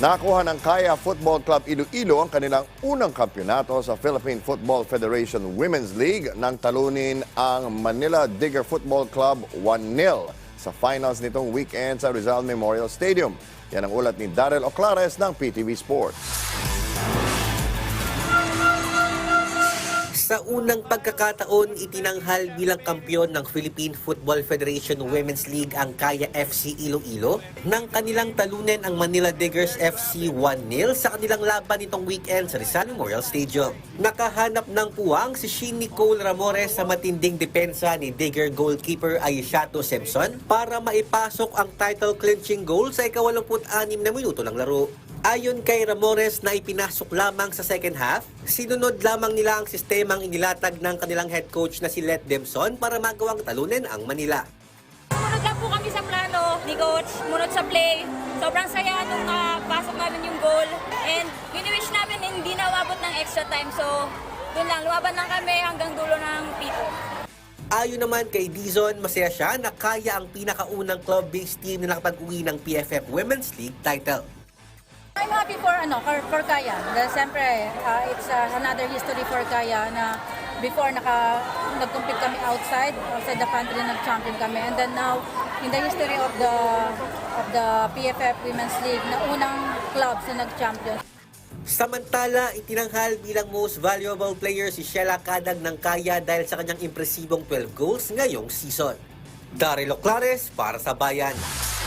Nakakuha ng Kaya Football Club Iloilo ang kanilang unang kampyonato sa Philippine Football Federation Women's League nang talunin ang Manila Digger Football Club 1-0 sa finals nitong weekend sa Rizal Memorial Stadium. Yan ang ulat ni Daryl Oclares ng PTV Sports. Sa unang pagkakataon, itinanghal bilang kampyon ng Philippine Football Federation Women's League ang Kaya FC Iloilo nang kanilang talunin ang Manila Diggers FC 1-0 sa kanilang laban nitong weekend sa Rizal Memorial Stadium. Nakahanap ng puwang si Shin Nicole Ramores sa matinding depensa ni Digger goalkeeper Aishato Simpson para maipasok ang title clinching goal sa ika-86 na minuto ng laro. Ayon kay Ramores na ipinasok lamang sa second half, sinunod lamang nila ang sistemang inilatag ng kanilang head coach na si Let Demson para magawang talunin ang Manila. Sumunod lang po kami sa plano ni Coach, sumunod sa play. Sobrang saya nung ah, pasok namin yung goal. And wini-wish namin hindi na umabot ng extra time. So, dun lang, lumaban lang kami hanggang dulo ng pito. Ayon naman kay Dizon, masaya siya na kaya ang pinakaunang club-based team na nakapag-uwi ng PFF Women's League title. I'm happy for ano for, for Kaya. Dahil siyempre uh, it's uh, another history for Kaya na before naka nag-compete kami outside outside the country nag-champion kami and then now in the history of the of the PFF Women's League na unang club na nag-champion. Samantala, itinanghal bilang most valuable player si Sheila Kadag ng Kaya dahil sa kanyang impresibong 12 goals ngayong season. Daryl Oclares para sa Bayan.